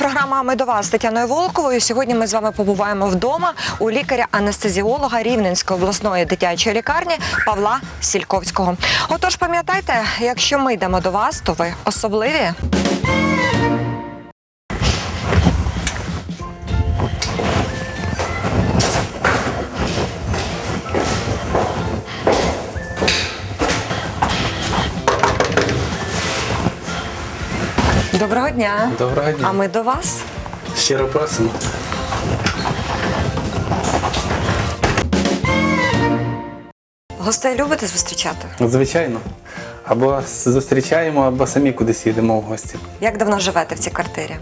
Програма Ми до вас з Тетяною Волковою. Сьогодні ми з вами побуваємо вдома у лікаря-анестезіолога Рівненської обласної дитячої лікарні Павла Сільковського. Отож, пам'ятайте, якщо ми йдемо до вас, то ви особливі. Доброго дня. Доброго дня. А ми до вас. Щиро просимо. Гостей любите зустрічати? Звичайно. Або зустрічаємо, або самі кудись їдемо в гості. Як давно живете в цій квартирі?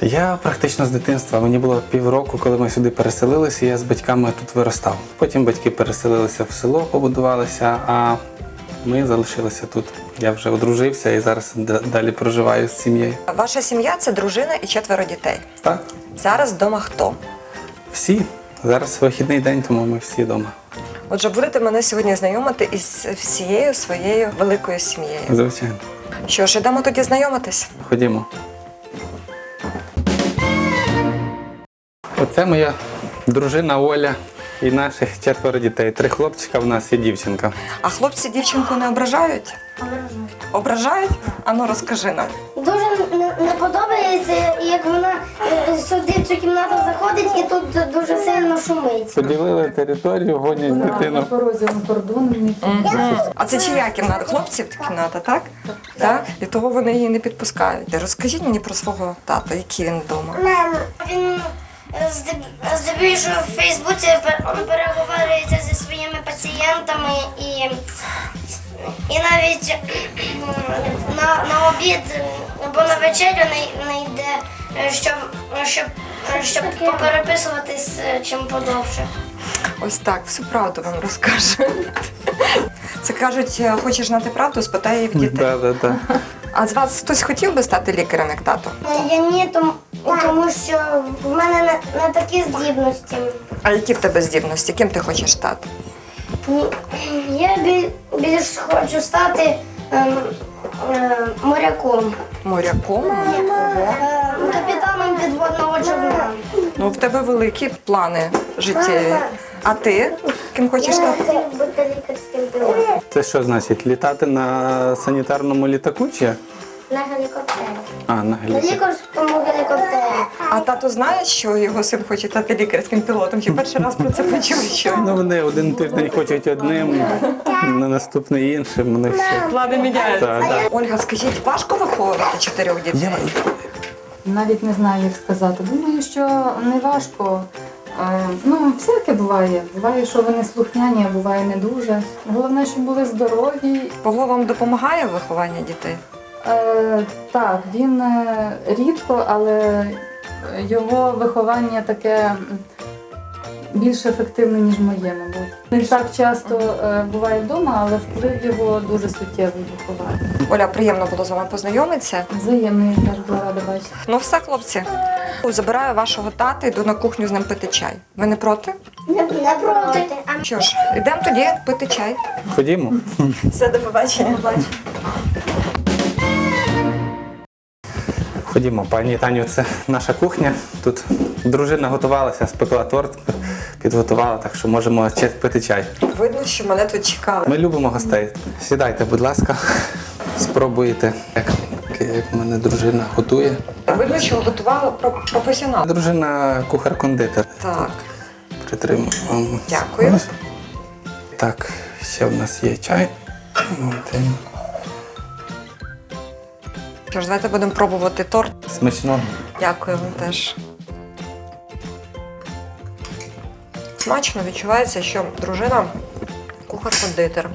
Я практично з дитинства. Мені було півроку, коли ми сюди переселилися, я з батьками тут виростав. Потім батьки переселилися в село, побудувалися, а ми залишилися тут. Я вже одружився і зараз далі проживаю з сім'єю. Ваша сім'я це дружина і четверо дітей. Так, Зараз вдома хто? всі. Зараз вихідний день, тому ми всі вдома. Отже, будете мене сьогодні знайомити із всією своєю великою сім'єю. Звичайно. Що ж, ідемо тоді знайомитись. Ходімо. Оце моя дружина Оля і наших четверо дітей. Три хлопчика в нас і дівчинка. А хлопці дівчинку не ображають? Ображають? Ану, розкажи нам. Дуже не, не подобається, як вона е, сюди в цю кімнату заходить і тут дуже сильно шумить. Поділили територію, гонять дитину. порозі на кордон. А це чия кімната? Хлопців кімната, так? Так. І того вони її не підпускають. Розкажіть мені про свого тата, який він вдома. Він е, здеб- здебільшого в Фейсбуці переговорюється зі своїми пацієнтами і, і навіть на, на обід або на вечерю не, не йде, щоб, щоб, щоб попереписуватись е, чим подовше. Ось так, всю правду вам розкажу. Це кажуть, е, хочеш знати правду, спитай її в дітей. Да, да, да. А з вас хтось хотів би стати лікарем, як тато? Я ні, тому, тому що в мене не, не такі здібності. А які в тебе здібності? Ким ти хочеш стати? Ні, Я біль, більш хочу стати ем, е, моряком, Моряком? е, капітаном підводного човна. Ну, в тебе великі плани життєві. А ти ким хочеш стати? хотів бути лікарським пілотом. Це що значить? Літати на санітарному літаку чи? На гелікоптері. А, на На лікарському гелікоптері. А тато знає, що його син хоче стати лікарським пілотом? Чи перший раз про це почув? Що Ну, вони один тиждень хочуть одним, на наступний іншим. Вони все. плани міняються? Так, так. Ольга, скажіть, важко виховувати чотирьох дітей? Я, Навіть не знаю, як сказати. Думаю, що не важко. Е, Ну, всяке буває. Буває, що вони слухняні, а буває не дуже. Головне, щоб були здорові. Павло вам допомагає в вихованні дітей? Е, так, він е, рідко, але його виховання таке більш ефективне, ніж моє, мабуть. Він так часто е, буває вдома, але вплив його дуже суттєвий виховання. Оля, приємно було з вами познайомитися. Взаємно, я теж була рада бачити. Ну все, хлопці. Забираю вашого тата, йду на кухню з ним пити чай. Ви не проти? Не, не проти. Що ж, йдемо тоді пити чай. ходімо. Все, до побачення. Ходімо, пані Таню, це наша кухня. Тут дружина готувалася, спекла торт, підготувала, так що можемо пити чай. Видно, що мене тут чекали. Ми любимо гостей. Сідайте, будь ласка, спробуйте, як, як мене дружина готує. Видно, що готувала професіонал. Дружина кухар-кондитер. Так, Притримую вам. Дякую. Так, ще в нас є чай. Що ж, давайте будемо пробувати торт. Смачно. Дякую вам теж. Смачно відчувається, що дружина кухар-кондитер.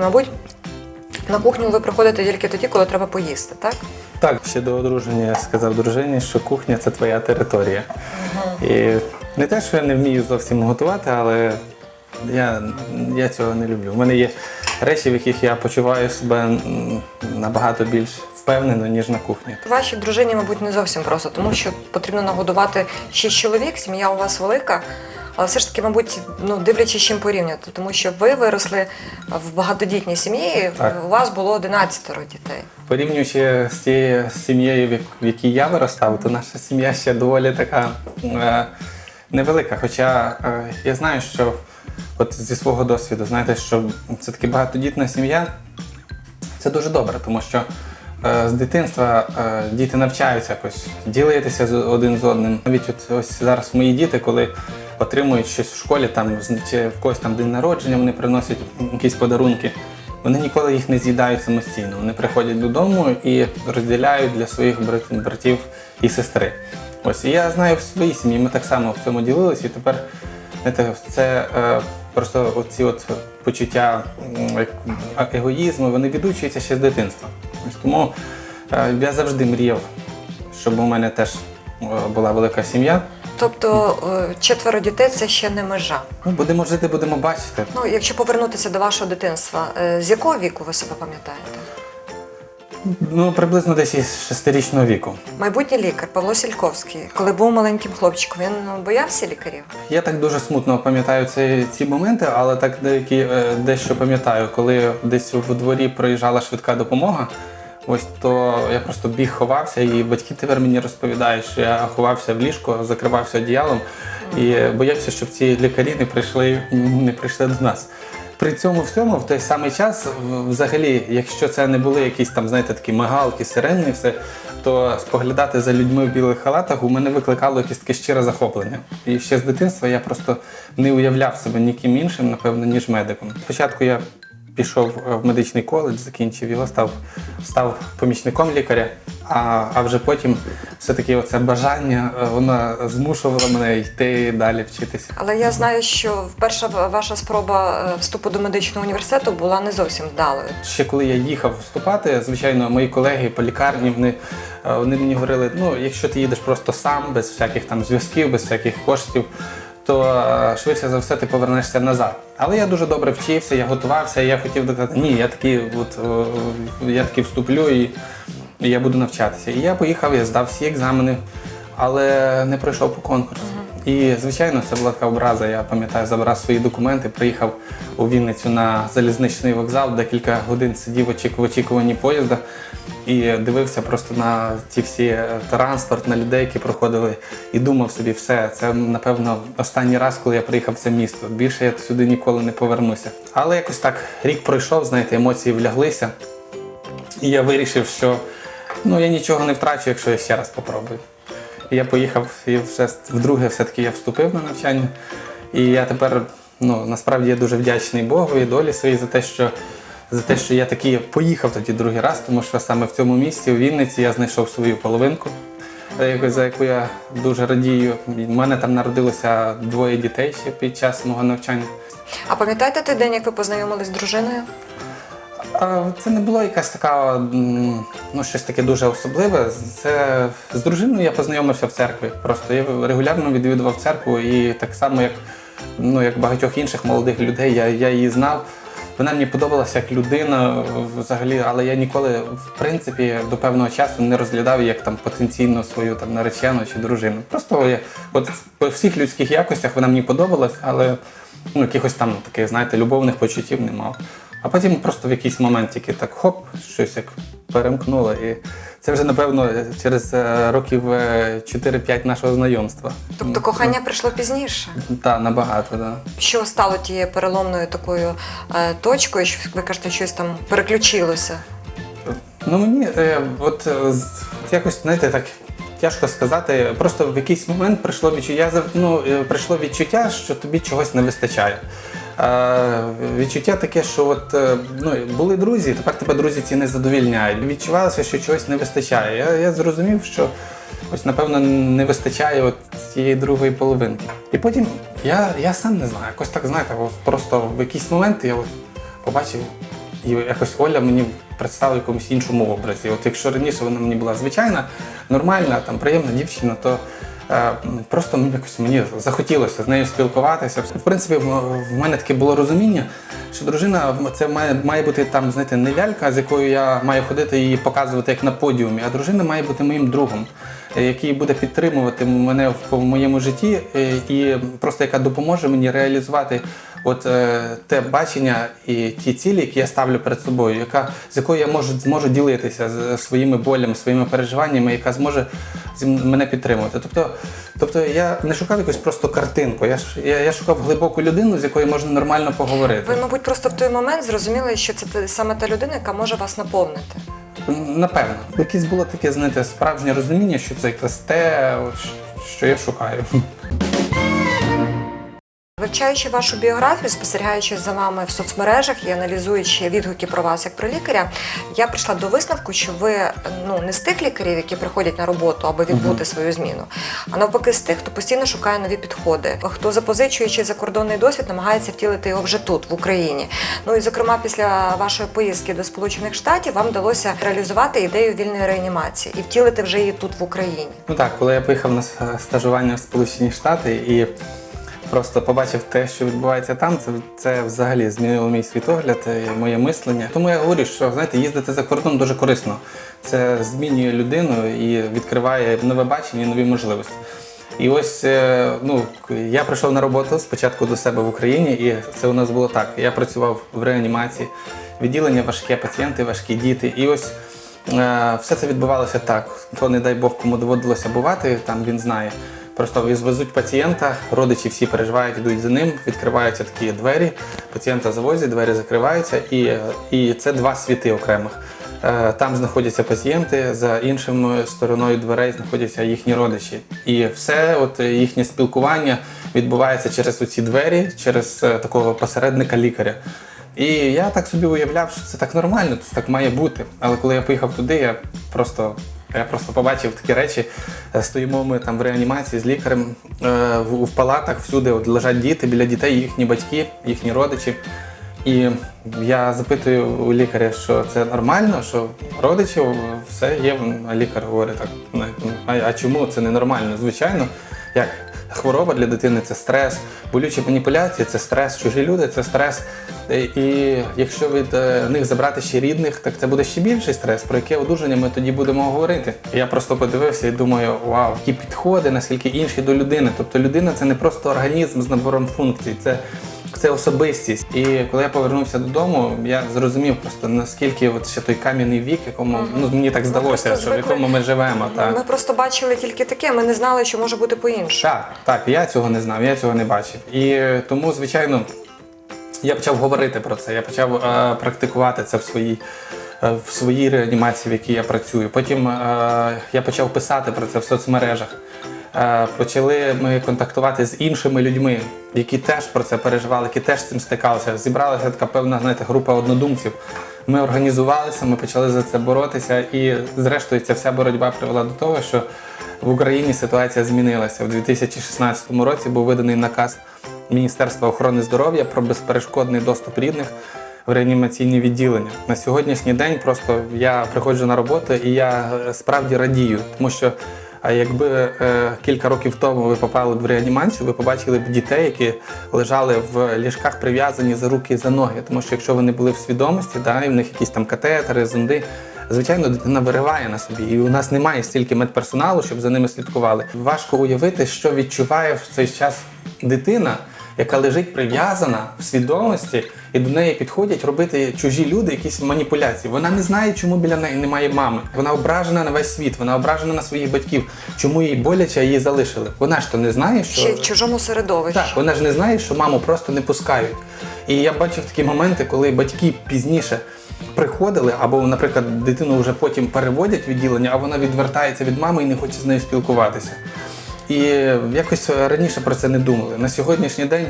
Мабуть, на кухню ви приходите тільки тоді, коли треба поїсти, так? Так, ще до одруження я сказав дружині, що кухня це твоя територія. І не те, що я не вмію зовсім готувати, але я, я цього не люблю. У мене є речі, в яких я почуваю себе набагато більш впевнено, ніж на кухні. Вашій дружині, мабуть, не зовсім просто, тому що потрібно нагодувати шість чоловік, сім'я у вас велика. Але все ж таки, мабуть, ну дивлячись чим порівняти, тому що ви виросли в багатодітній сім'ї, Так. у вас було 11 дітей. Порівнюючи з тією сім'єю, в якій я виростав, то наша сім'я ще доволі така е, невелика. Хоча е, я знаю, що от зі свого досвіду, знаєте, що це таки багатодітна сім'я, це дуже добре, тому що з дитинства е, діти навчаються якось ділитися один з одним. Навіть от ось зараз мої діти, коли отримують щось в школі, там чи в когось там день народження, вони приносять якісь подарунки. Вони ніколи їх не з'їдають самостійно. Вони приходять додому і розділяють для своїх братів і сестри. Ось і я знаю в своїй сім'ї, ми так само в цьому ділилися, і тепер знаєте, це е, просто оці от почуття м, егоїзму, вони відучуються ще з дитинства. Ось тому е, я завжди мріяв, щоб у мене теж е, була велика сім'я. Тобто е, четверо дітей це ще не межа. Ну, будемо жити, будемо бачити. Ну, якщо повернутися до вашого дитинства, з якого віку ви себе пам'ятаєте? Ну, приблизно десь із шестирічного віку. Майбутній лікар Павло Сільковський, коли був маленьким хлопчиком, він боявся лікарів. Я так дуже смутно пам'ятаю ці, ці моменти, але так деякі дещо пам'ятаю, коли десь в дворі проїжджала швидка допомога. Ось то я просто біг ховався, і батьки тепер мені розповідають, що я ховався в ліжко, закривався одіялом і боявся, щоб ці лікарі не прийшли, не прийшли до нас. При цьому всьому в той самий час, взагалі, якщо це не були якісь там, знаєте, такі мигалки, сирени, все, то споглядати за людьми в білих халатах у мене викликало якесь таке щире захоплення. І ще з дитинства я просто не уявляв себе ніким іншим, напевно, ніж медиком. Спочатку я пішов е, в медичний коледж, закінчив його, став, став помічником лікаря, а, а вже потім все-таки оце бажання, е, воно змушувало мене йти далі вчитися. Але я знаю, що перша ваша спроба е, вступу до медичного університету була не зовсім вдалою. Ще коли я їхав вступати, звичайно, мої колеги по лікарні вони, вони мені говорили: ну, якщо ти їдеш просто сам, без всяких там зв'язків, без всяких коштів, то е, швидше за все ти повернешся назад. Але я дуже добре вчився, я готувався, і я хотів доказати, ні, я такий от, е, я таки вступлю і, і я буду навчатися. І я поїхав, я здав всі екзамени, але не пройшов по конкурсу. І, звичайно, це була така образа. Я пам'ятаю, забрав свої документи, приїхав у Вінницю на залізничний вокзал, декілька годин сидів в очікуванні поїзда і дивився просто на ті всі е, транспорт, на людей, які проходили, і думав собі, все, це напевно останній раз, коли я приїхав в це місто. Більше я сюди ніколи не повернуся. Але якось так рік пройшов, знаєте, емоції вляглися. І я вирішив, що ну я нічого не втрачу, якщо я ще раз попробую. Я поїхав і вже вдруге все-таки я вступив на навчання. І я тепер ну, насправді я дуже вдячний Богу і долі своїй за те, що за те, що я таки поїхав тоді другий раз, тому що саме в цьому місці, у Вінниці, я знайшов свою половинку, за яку я дуже радію. У мене там народилося двоє дітей ще під час мого навчання. А пам'ятаєте той день, як ви познайомились з дружиною? Це не було якась така, ну щось таке дуже особливе. Це з дружиною я познайомився в церкві. Просто я регулярно відвідував церкву і так само, як, ну, як багатьох інших молодих людей, я, я її знав. Вона мені подобалася як людина взагалі, але я ніколи, в принципі, до певного часу не розглядав як там потенційно свою там наречену чи дружину. Просто я, от по всіх людських якостях вона мені подобалась, але ну, якихось там таких, знаєте, любовних почуттів не мав. А потім просто в якийсь момент тільки так хоп, щось як перемкнуло. І це вже, напевно, через е, років е, 4-5 нашого знайомства. Тобто кохання прийшло пізніше. Так, набагато, так. Що стало тією переломною такою е, точкою, що ви кажете, щось там переключилося? Ну мені е, от, е, от якось, знаєте, так тяжко сказати. Просто в якийсь момент прийшло відчуття, ну, е, прийшло відчуття, що тобі чогось не вистачає. Відчуття таке, що от, е, ну, були друзі, тепер тебе друзі ці не задовільняють. Відчувалося, що чогось не вистачає. Я, я зрозумів, що ось, напевно, не вистачає от цієї другої половинки. І потім я, я сам не знаю, якось так, знаєте, просто в якийсь момент я от побачив і якось Оля мені представила в якомусь іншому образі. От якщо раніше вона мені була звичайна, нормальна, там приємна дівчина, то просто мені якось мені захотілося з нею спілкуватися. В принципі, в мене таке було розуміння, що дружина це має, має бути там, знаєте, не лялька, з якою я маю ходити і показувати як на подіумі, а дружина має бути моїм другом. е, який буде підтримувати мене в в моєму житті, е, і просто яка допоможе мені реалізувати от е, те бачення і ті цілі, які я ставлю перед собою, яка з якою я можу зможу ділитися з своїми болями, своїми переживаннями, яка зможе мене підтримувати. Тобто, тобто я не шукав якусь просто картинку. Я я, я шукав глибоку людину, з якою можна нормально поговорити. Ви, мабуть, просто в той момент зрозуміли, що це саме та людина, яка може вас наповнити. Напевно, якесь було таке, знаєте, справжнє розуміння, що це якраз те, що я шукаю. Вивчаючи вашу біографію, спостерігаючи за вами в соцмережах і аналізуючи відгуки про вас як про лікаря, я прийшла до висновку, що ви ну не з тих лікарів, які приходять на роботу, аби відбути свою зміну, а навпаки з тих, хто постійно шукає нові підходи, хто запозичуючи закордонний досвід, намагається втілити його вже тут, в Україні. Ну і зокрема, після вашої поїздки до Сполучених Штатів вам вдалося реалізувати ідею вільної реанімації і втілити вже її тут в Україні. Ну так, коли я поїхав на стажування в Сполучені Штати і просто побачив те, що відбувається там, це, це взагалі змінило мій світогляд, і моє мислення. Тому я говорю, що знаєте, їздити за кордон дуже корисно. Це змінює людину і відкриває нове бачення і нові можливості. І ось е, ну, я прийшов на роботу спочатку до себе в Україні, і це у нас було так. Я працював в реанімації, відділення важке, пацієнти важкі, діти. І ось е, все це відбувалося так. То, не дай Бог, кому доводилося бувати, там він знає. Просто звезуть пацієнта, родичі всі переживають, йдуть за ним, відкриваються такі двері, пацієнта завозять, двері закриваються, і, і це два світи окремих. Е, Там знаходяться пацієнти, за іншою стороною дверей знаходяться їхні родичі. І все от їхнє спілкування відбувається через оці двері, через е, такого посередника лікаря. І я так собі уявляв, що це так нормально, це так має бути. Але коли я поїхав туди, я просто. Я просто побачив такі речі. Е, Стоїмо ми там в реанімації з лікарем е, в, палатах, всюди от лежать діти, біля дітей їхні батьки, їхні родичі. І я запитую у лікаря, що це нормально, що родичів все є. А лікар говорить так. «Ну, А, чому це не нормально? Звичайно, як хвороба для дитини це стрес, болючі маніпуляції це стрес, чужі люди це стрес. І якщо від е, них забрати ще рідних, так це буде ще більший стрес, про яке одужання ми тоді будемо говорити. Я просто подивився і думаю, вау, які підходи, наскільки інші до людини. Тобто людина це не просто організм з набором функцій, це це особистість. І коли я повернувся додому, я зрозумів просто наскільки от ще той кам'яний вік, якому ну мені так здалося, що в якому ми живемо. Так. Ми просто бачили тільки таке, ми не знали, що може бути по-іншому. Так, так, я цього не знав, я цього не бачив. І тому, звичайно, я почав говорити про це, я почав е, практикувати це в своїй. е, В своїй реанімації, в якій я працюю. Потім е, я почав писати про це в соцмережах. Е, почали ми контактувати з іншими людьми, які теж про це переживали, які теж з цим стикалися. Зібралася така певна знаєте, група однодумців. Ми організувалися, ми почали за це боротися, і зрештою ця вся боротьба привела до того, що в Україні ситуація змінилася. У 2016 році був виданий наказ Міністерства охорони здоров'я про безперешкодний доступ рідних в реанімаційні відділення. На сьогоднішній день просто я приходжу на роботу і я е, справді радію, тому що. А якби е, кілька років тому ви попали б в реанімацію, ви побачили б дітей, які лежали в ліжках прив'язані за руки і за ноги. Тому що якщо вони були в свідомості, да, і в них якісь там катетери, зонди, звичайно, дитина вириває на собі. І у нас немає стільки медперсоналу, щоб за ними слідкували. Важко уявити, що відчуває в цей час дитина, яка лежить прив'язана в свідомості, і до неї підходять робити чужі люди якісь маніпуляції. Вона не знає, чому біля неї немає мами. Вона ображена на весь світ, вона ображена на своїх батьків. Чому їй боляче, а її залишили? Вона ж то не знає, що Ще в чужому середовищі. так, вона ж не знає, що маму просто не пускають. І я бачив такі моменти, коли батьки пізніше приходили, або, наприклад, дитину вже потім переводять відділення, а вона відвертається від мами і не хоче з нею спілкуватися. І якось раніше про це не думали. На сьогоднішній день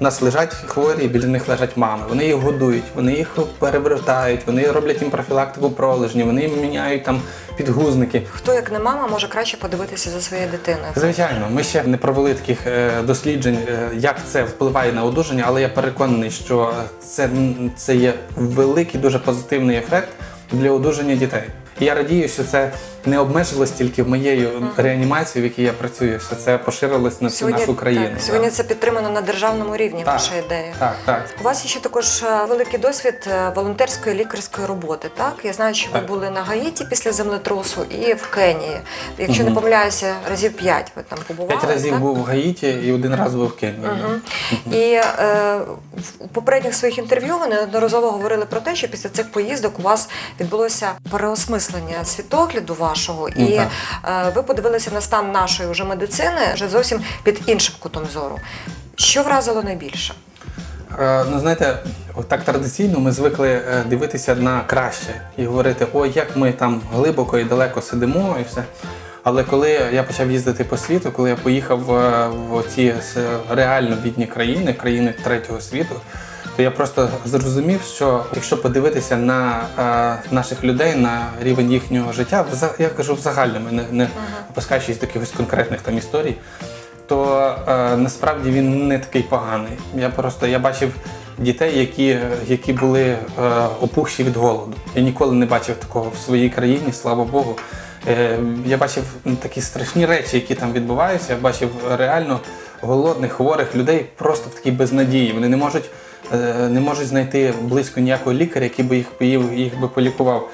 в нас лежать хворі, і біля них лежать мами. Вони їх годують, вони їх перевертають, вони роблять їм профілактику пролежні, вони їм міняють там підгузники. Хто як не мама може краще подивитися за своєю дитиною? Звичайно, ми ще не провели таких е, досліджень, е, як це впливає на одужання, але я переконаний, що це, це є великий дуже позитивний ефект для одужання дітей. І я радію, що це не обмежилось тільки моєю реанімацією, в якій я працюю, що це поширилось на всю нашу країну. так, сьогодні це підтримано на державному рівні. Так. Ваша ідея. Так, так. У вас є ще також е, великий досвід е, волонтерської лікарської роботи. Так я знаю, що ви були на Гаїті після землетрусу і в Кенії. Якщо не помиляюся, разів п'ять ви там побували. П'ять разів так? був в Гаїті і один раз був в Кенії. Мгм. І е, в попередніх своїх інтерв'ю ви неодноразово говорили про те, що після цих поїздок у вас відбулося переосмислення світогляду вашого, і Ну, е, ви подивилися на стан нашої вже медицини вже зовсім під іншим кутом зору. Що вразило найбільше? Е, Ну, знаєте, так традиційно ми звикли е, дивитися на краще і говорити, ой, як ми там глибоко і далеко сидимо і все. Але коли я почав їздити по світу, коли я поїхав в ці реально бідні країни, країни третього світу, то я просто зрозумів, що якщо подивитися на е, наших людей, на рівень їхнього життя, я кажу в загальному, не, не опускаючись до якихось конкретних там історій, то е, насправді він не такий поганий. Я просто я бачив дітей, які, які були е, опухші від голоду. Я ніколи не бачив такого в своїй країні, слава Богу. Е, я бачив такі страшні речі, які там відбуваються. Я бачив реально голодних, хворих людей просто в такій безнадії. Вони не можуть, не можуть знайти близько ніякого лікаря, який би їх поїв, їх би полікував.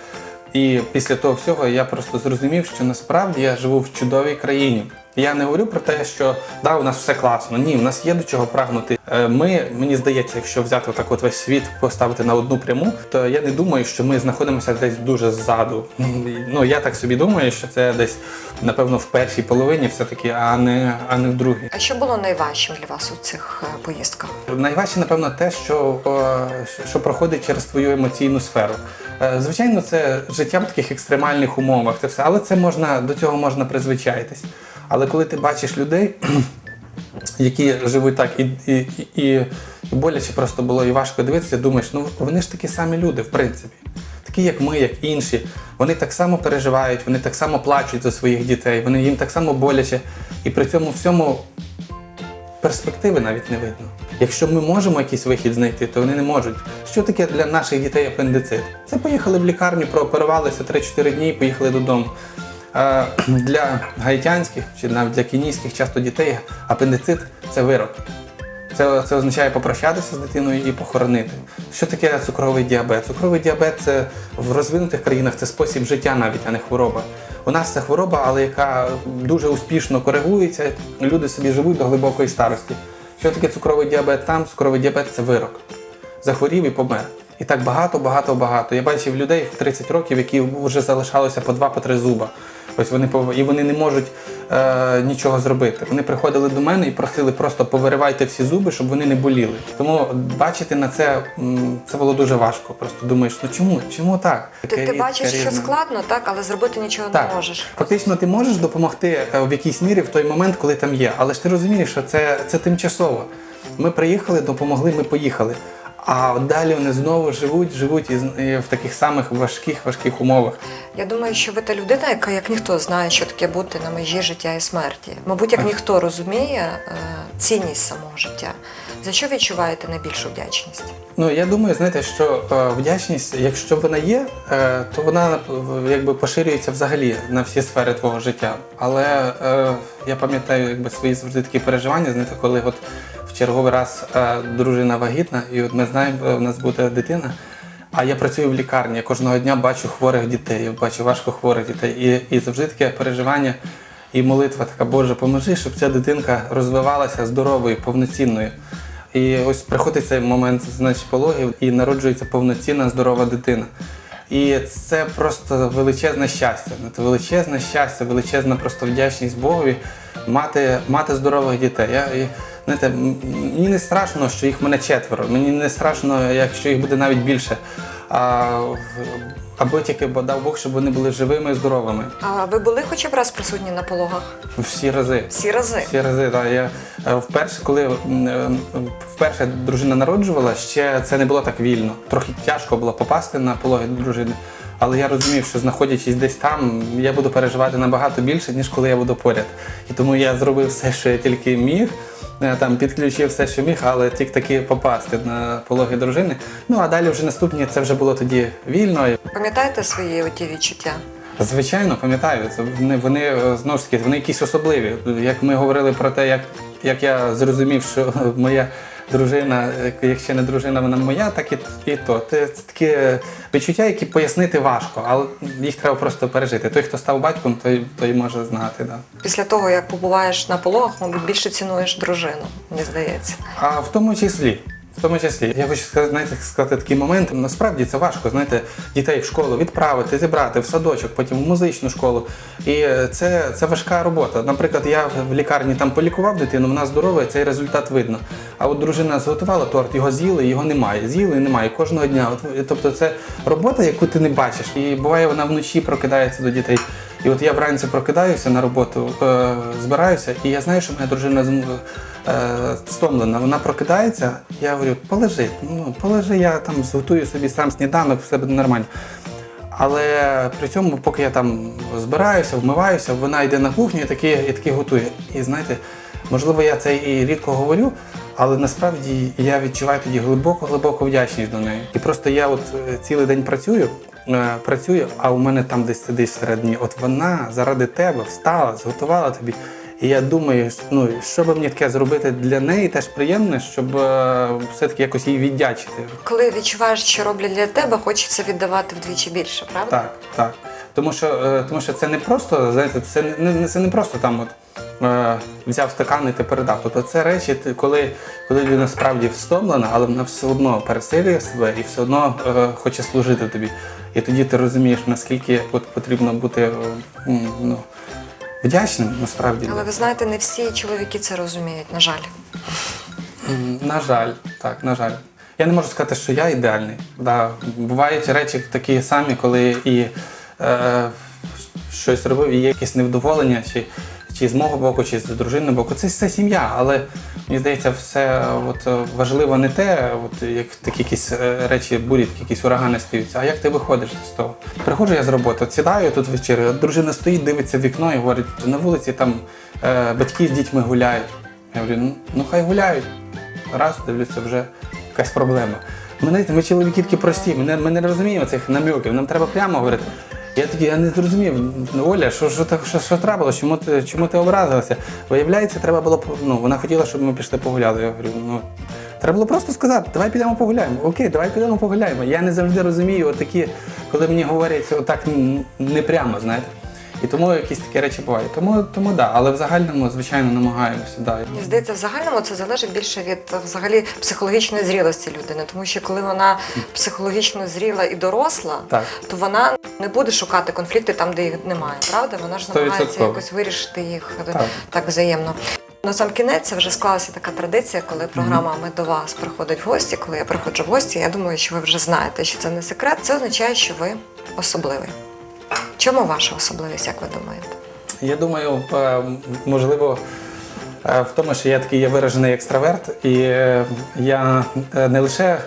І після того всього я просто зрозумів, що насправді я живу в чудовій країні. Я не говорю про те, що да, у нас все класно. Ні, у нас є до чого прагнути. Е, Ми, мені здається, якщо взяти отак от весь світ поставити на одну пряму, то я не думаю, що ми знаходимося десь дуже ззаду. Ну я так собі думаю, що це десь напевно в першій половині, все таки, а не а не в другій. А що було найважчим для вас у цих е, поїздках? Найважче, напевно, те, що, е, що- проходить через твою емоційну сферу. Звичайно, це життя в таких екстремальних умовах, це все, але це можна до цього можна призвичаїтись. Але коли ти бачиш людей, які живуть так, і, і, і, і боляче просто було і важко дивитися, думаєш, ну вони ж такі самі люди, в принципі. Такі, як ми, як інші. Вони так само переживають, вони так само плачуть за своїх дітей, вони їм так само боляче. І при цьому всьому перспективи навіть не видно. Якщо ми можемо якийсь вихід знайти, то вони не можуть. Що таке для наших дітей апендицит? Це поїхали в лікарню, прооперувалися 3-4 дні і поїхали додому. Е, Для гаїтянських чи навіть для кенійських часто дітей апендицит це вирок. Це, це означає попрощатися з дитиною і похоронити. Що таке цукровий діабет? Цукровий діабет це в розвинутих країнах це спосіб життя навіть, а не хвороба. У нас це хвороба, але яка дуже успішно коригується. Люди собі живуть до глибокої старості. Що таке цукровий діабет? Там цукровий діабет це вирок. Захворів і помер. І так багато, багато, багато. Я бачив людей в 30 років, які вже залишалося по два, по зуба. Ось вони і вони не можуть е, нічого зробити. Вони приходили до мене і просили просто повиривайте всі зуби, щоб вони не боліли. Тому бачити на це це було дуже важко. Просто думаєш, ну чому? Чому так? Ти, Таке ти рід- бачиш, що складно, так, але зробити нічого Так. не можеш. Фактично, ти можеш допомогти е, в якійсь мірі в той момент, коли там є. Але ж ти розумієш, що це, це тимчасово. Ми приїхали, допомогли, ми поїхали. А далі вони знову живуть, живуть і в таких самих важких, важких умовах. Я думаю, що ви та людина, яка як ніхто знає, що таке бути на межі життя і смерті. Мабуть, як ніхто розуміє е, цінність самого життя. За що відчуваєте найбільшу вдячність? Ну я думаю, знаєте, що е, вдячність, якщо вона є, е, то вона якби поширюється взагалі на всі сфери твого життя. Але я пам'ятаю, якби свої завжди такі переживання, знаєте, коли от в черговий раз е, дружина вагітна, і от ми знаємо, е, в нас буде дитина. А я працюю в лікарні, я кожного дня бачу хворих дітей, бачу важко хворих дітей. І, і завжди таке переживання і молитва така, Боже, поможи, щоб ця дитинка розвивалася здоровою, повноцінною. І ось приходить цей момент значить, пологів і народжується повноцінна здорова дитина. І це просто величезне щастя. Це величезне щастя, величезна просто вдячність Богові мати, мати здорових дітей. Я, знаєте, мені не страшно, що їх мене четверо. Мені не страшно, якщо їх буде навіть більше. А, аби тільки бо дав Бог, щоб вони були живими і здоровими. А ви були хоча б раз присутні на пологах? Всі рази. Всі рази. Всі рази, так. Я е, вперше, коли е, вперше дружина народжувала, ще це не було так вільно. Трохи тяжко було попасти на пологи дружини. Але я розумів, що знаходячись десь там, я буду переживати набагато більше, ніж коли я буду поряд. І тому я зробив все, що я тільки міг. е, Там підключив все, що міг, але тільки таки попасти на пологи дружини. Ну а далі вже наступні це вже було тоді вільно. Пам'ятаєте свої оті відчуття? Звичайно, пам'ятаю. Вони, вони е, знову ж таки вони якісь особливі. Як ми говорили про те, як, як я зрозумів, що моя дружина, е, якщо не дружина, вона моя, так і, і то. Це такі відчуття, які пояснити важко, але їх треба просто пережити. Той, хто став батьком, той, той може знати. Да. Після того, як побуваєш на пологах, мабуть, більше цінуєш дружину, мені здається. А в тому числі. В тому числі, я хочу знаєте, сказати такий момент. Насправді це важко, знаєте, дітей в школу відправити, зібрати в садочок, потім в музичну школу. І е, це, це важка робота. Наприклад, я в лікарні там полікував дитину, вона здорова, і цей результат видно. А от дружина зготувала торт, його з'їли, його немає. З'їли, немає кожного дня. От, тобто це робота, яку ти не бачиш. І буває, вона вночі прокидається до дітей. І от я вранці прокидаюся на роботу, е, збираюся, і я знаю, що моя дружина е, стомлена. Вона прокидається, я говорю, полежи, ну полежи, я там зготую собі сам сніданок, все буде нормально. Але при цьому, поки я там збираюся, вмиваюся, вона йде на кухню і таки, і таки готує. І знаєте, можливо, я це і рідко говорю, але насправді я відчуваю тоді глибоку вдячність до неї. І просто я от е, цілий день працюю, е, працюю, а у мене там десь сидить всередині. От вона заради тебе встала, зготувала тобі. І я думаю, ну що би мені таке зробити для неї, теж приємне, щоб е, все-таки якось їй віддячити. Коли відчуваєш, що роблять для тебе, хочеться віддавати вдвічі більше, правда? Так, так. Тому що, е, тому що це не просто, знаєте, це не, не- це не просто там от. Е, Взяв стакан і ти передав. Тобто це речі, коли, коли людина справді встомлена, але вона все одно пересилює себе і все одно е, хоче служити тобі. І тоді ти розумієш, наскільки от потрібно бути е, ну, вдячним насправді. Але ви знаєте, не всі чоловіки це розуміють, на жаль. На жаль, так, на жаль. Я не можу сказати, що я ідеальний. Да, бувають речі такі самі, коли і е, щось робив, і є якесь невдоволення, чи, чи з мого боку, чи з дружини боку. Це все сім'я, але мені здається, все от, е, важливо не те, от, як такі якісь е, речі бурять, якісь урагани стаються, а як ти виходиш з того. Приходжу я з роботи, от сідаю тут вечерю, от дружина стоїть, дивиться в вікно і говорить, на вулиці там е, батьки з дітьми гуляють. Я говорю, ну, ну хай гуляють раз дивлюся, вже якась проблема. Ми, знаєте, ми чоловіки такі прості, ми не, ми не розуміємо цих намеків, нам треба прямо говорити. Я такий, я не зрозумів, Оля, що, що, що, що трапилося, чому ти, чому ти образилася? Виявляється, треба було, ну, вона хотіла, щоб ми пішли погуляли. Я говорю, ну, треба було просто сказати, давай підемо погуляємо. Окей, давай підемо погуляємо. Я не завжди розумію, отакі, коли мені говорять отак м, не прямо, знаєте. І тому якісь такі речі бувають. Тому, тому да, але в загальному, звичайно, намагаємося. Да. Мені здається, в загальному це залежить більше від взагалі психологічної зрілості людини, тому що коли вона психологічно зріла і доросла, Так. то вона не буде шукати конфлікти там, де їх немає, правда? Вона ж намагається якось вирішити їх е, Так. так взаємно. На сам кінець це вже склалася така традиція, коли програма Ми до вас приходить в гості. Коли я приходжу в гості, я думаю, що ви вже знаєте, що це не секрет. Це означає, що ви особливий. Чому ваша особливість, як ви думаєте? Я думаю, е, можливо, е, в тому, що я такий є виражений екстраверт, і е, я не лише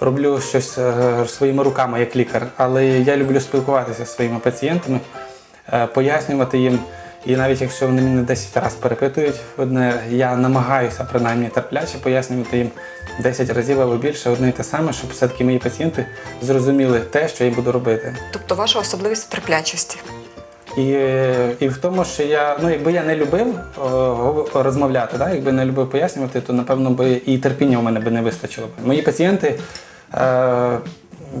роблю щось своїми руками як лікар, але я люблю спілкуватися зі своїми пацієнтами, пояснювати їм. І навіть якщо вони мене 10 разів перепитують, одне, я намагаюся принаймні терпляче пояснювати їм 10 разів або більше одне і те саме, щоб все-таки мої пацієнти зрозуміли те, що я буду робити. Тобто ваша особливість в терплячості. І, і в тому, що я, ну якби я не любив о, розмовляти, да? якби не любив пояснювати, то напевно би і терпіння у мене би не вистачило. Мої пацієнти е,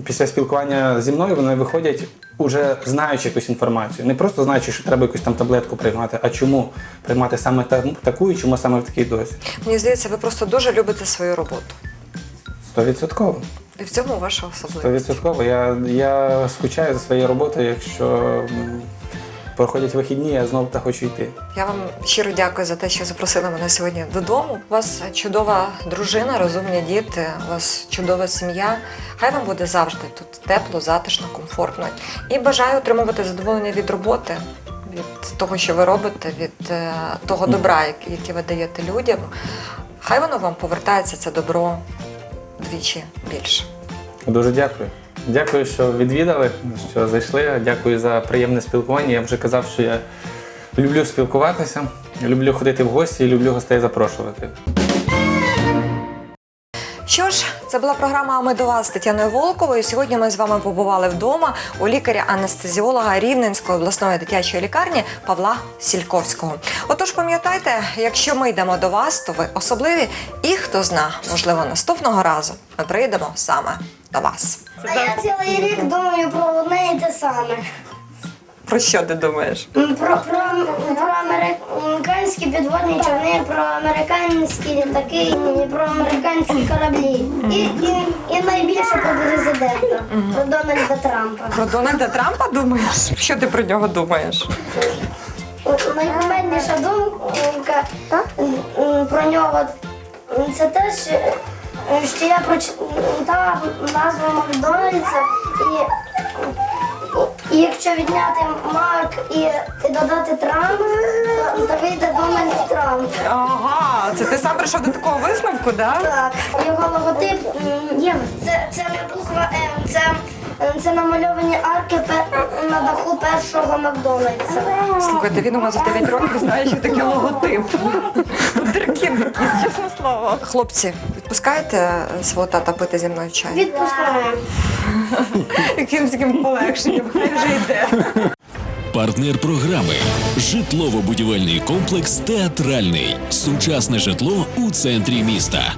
після спілкування зі мною вони виходять уже знаючи якусь інформацію. Не просто знаючи, що треба якусь там таблетку приймати, а чому приймати саме таку і чому саме в такій дозі. Мені здається, ви просто дуже любите свою роботу. Стовідсотково. І в цьому ваша особливість. Стовідсотково. Я, я скучаю за своєю роботою, якщо проходять вихідні, я знову та хочу йти. Я вам щиро дякую за те, що запросили мене сьогодні додому. У вас чудова дружина, розумні діти, у вас чудова сім'я. Хай вам буде завжди тут тепло, затишно, комфортно. І бажаю отримувати задоволення від роботи, від того, що ви робите, від е, того добра, яке ви даєте людям. Хай воно вам повертається це добро вдвічі більше. Дуже дякую. Дякую, що відвідали, що зайшли. Дякую за приємне спілкування. Я вже казав, що я люблю спілкуватися, люблю ходити в гості і люблю гостей запрошувати. Що ж, Це була програма ми до вас з Тетяною Волковою. Сьогодні ми з вами побували вдома у лікаря-анестезіолога Рівненської обласної дитячої лікарні Павла Сільковського. Отож, пам'ятайте, якщо ми йдемо до вас, то ви особливі. І хто зна, можливо, наступного разу ми прийдемо саме до вас. А я цілий рік думаю про одне і те саме. Про що ти думаєш? Про, про, про американські підводні човни, про американські літаки, і про американські кораблі. І, і, і найбільше про президента, про Дональда Трампа. Про Дональда Трампа думаєш? Що ти про нього думаєш? Найкумедніша думка про нього це те, що, що я прочитав назву Макдональдса і, і якщо відняти Мак і, і додати Трамп, то, то вийде Дональд Трамп. Ага, це ти сам прийшов до такого висновку, да? Так, його логотип м, це, це не буква М, це, це намальовані арки на даху першого Макдональдса. Слухайте, він у нас за 9 років знає, що таке логотип. Диркін якийсь, чесне слово. Хлопці, відпускаєте свого тата пити зі мною чай? Відпускаємо. Яким таким полегшенням, хай вже йде. Партнер програми житлово-будівельний комплекс Театральний. Сучасне житло у центрі міста.